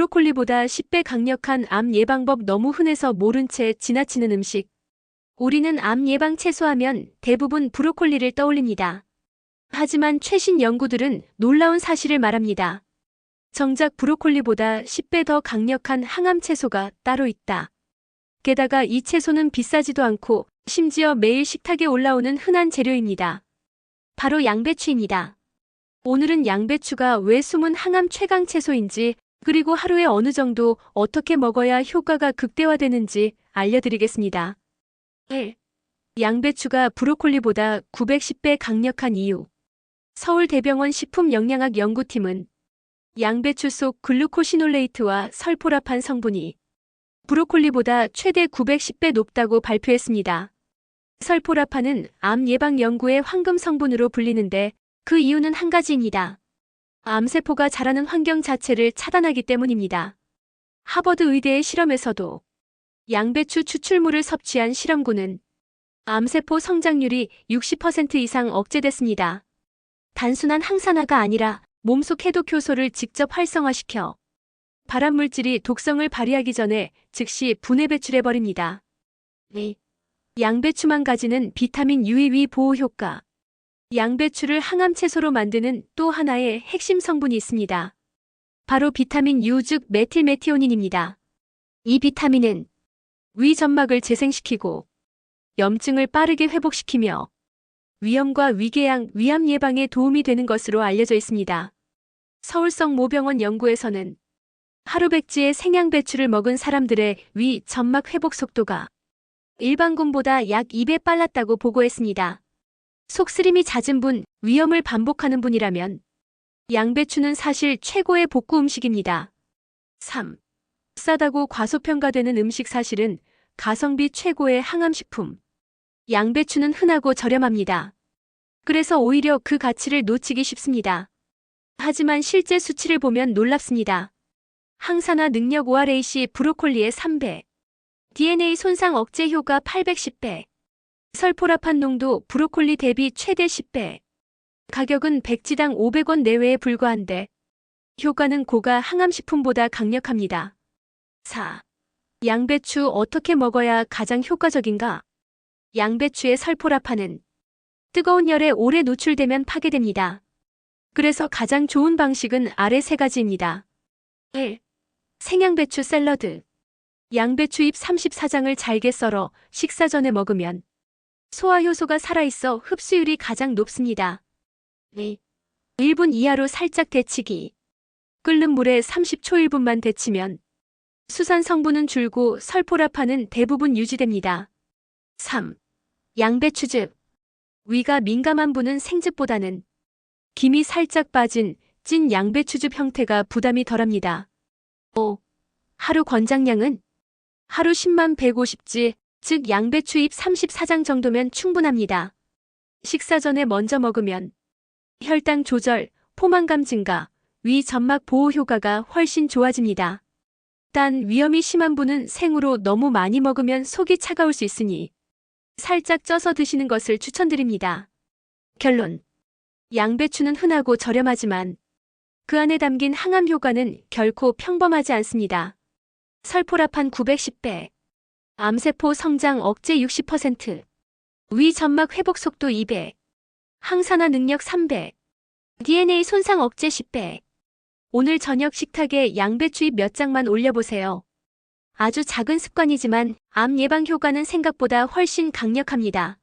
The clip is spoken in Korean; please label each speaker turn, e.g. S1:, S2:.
S1: 브로콜리보다 10배 강력한 암 예방법 너무 흔해서 모른 채 지나치는 음식. 우리는 암 예방 채소하면 대부분 브로콜리를 떠올립니다. 하지만 최신 연구들은 놀라운 사실을 말합니다. 정작 브로콜리보다 10배 더 강력한 항암 채소가 따로 있다. 게다가 이 채소는 비싸지도 않고 심지어 매일 식탁에 올라오는 흔한 재료입니다. 바로 양배추입니다. 오늘은 양배추가 왜 숨은 항암 최강 채소인지 그리고 하루에 어느 정도 어떻게 먹어야 효과가 극대화되는지 알려드리겠습니다. 1. 양배추가 브로콜리보다 910배 강력한 이유. 서울대병원 식품영양학 연구팀은 양배추 속 글루코시놀레이트와 설포라판 성분이 브로콜리보다 최대 910배 높다고 발표했습니다. 설포라판은 암 예방 연구의 황금 성분으로 불리는데 그 이유는 한 가지입니다. 암세포가 자라는 환경 자체를 차단하기 때문입니다. 하버드 의대의 실험에서도 양배추 추출물을 섭취한 실험군은 암세포 성장률이 60% 이상 억제됐습니다. 단순한 항산화가 아니라 몸속 해독 효소를 직접 활성화시켜 발암물질이 독성을 발휘하기 전에 즉시 분해 배출해버립니다. 2. 양배추만 가지는 비타민 유해위 보호 효과. 양배추를 항암 채소로 만드는 또 하나의 핵심 성분이 있습니다. 바로 비타민 U 즉 메틸메티오닌입니다. 이 비타민은 위 점막을 재생시키고 염증을 빠르게 회복시키며 위염과 위궤양, 위암 예방에 도움이 되는 것으로 알려져 있습니다. 서울성 모병원 연구에서는 하루 백지의 생양배추를 먹은 사람들의 위 점막 회복 속도가 일반군보다 약 2배 빨랐다고 보고했습니다. 속쓰림이 잦은 분, 위염을 반복하는 분이라면 양배추는 사실 최고의 복구 음식입니다. 3. 싸다고 과소평가되는 음식 사실은 가성비 최고의 항암식품. 양배추는 흔하고 저렴합니다. 그래서 오히려 그 가치를 놓치기 쉽습니다. 하지만 실제 수치를 보면 놀랍습니다. 항산화 능력 ORAC 브로콜리의 3배, DNA 손상 억제 효과 810배, 설포라판 농도 브로콜리 대비 최대 10배, 가격은 백지당 500원 내외에 불과한데 효과는 고가 항암식품보다 강력합니다. 4. 양배추 어떻게 먹어야 가장 효과적인가? 양배추의 설포라판은 뜨거운 열에 오래 노출되면 파괴됩니다. 그래서 가장 좋은 방식은 아래 세 가지입니다. 1. 생양배추 샐러드. 양배추 잎 34장을 잘게 썰어 식사 전에 먹으면 소화효소가 살아있어 흡수율이 가장 높습니다. 2. 1분 이하로 살짝 데치기. 끓는 물에 30초 1분만 데치면 수산 성분은 줄고 설포라판은 대부분 유지됩니다. 3. 양배추즙. 위가 민감한 분은 생즙보다는 김이 살짝 빠진 찐 양배추즙 형태가 부담이 덜합니다. 5. 하루 권장량은 하루 10만 150지, 즉 양배추 잎 34장 정도면 충분합니다. 식사 전에 먼저 먹으면 혈당 조절, 포만감 증가, 위 점막 보호 효과가 훨씬 좋아집니다. 단 위험이 심한 분은 생으로 너무 많이 먹으면 속이 차가울 수 있으니 살짝 쪄서 드시는 것을 추천드립니다. 결론. 양배추는 흔하고 저렴하지만 그 안에 담긴 항암 효과는 결코 평범하지 않습니다. 설포라판 910배, 암세포 성장 억제 60%, 위 점막 회복 속도 2배, 항산화 능력 3배, DNA 손상 억제 10배. 오늘 저녁 식탁에 양배추잎 몇 장만 올려보세요. 아주 작은 습관이지만 암 예방 효과는 생각보다 훨씬 강력합니다.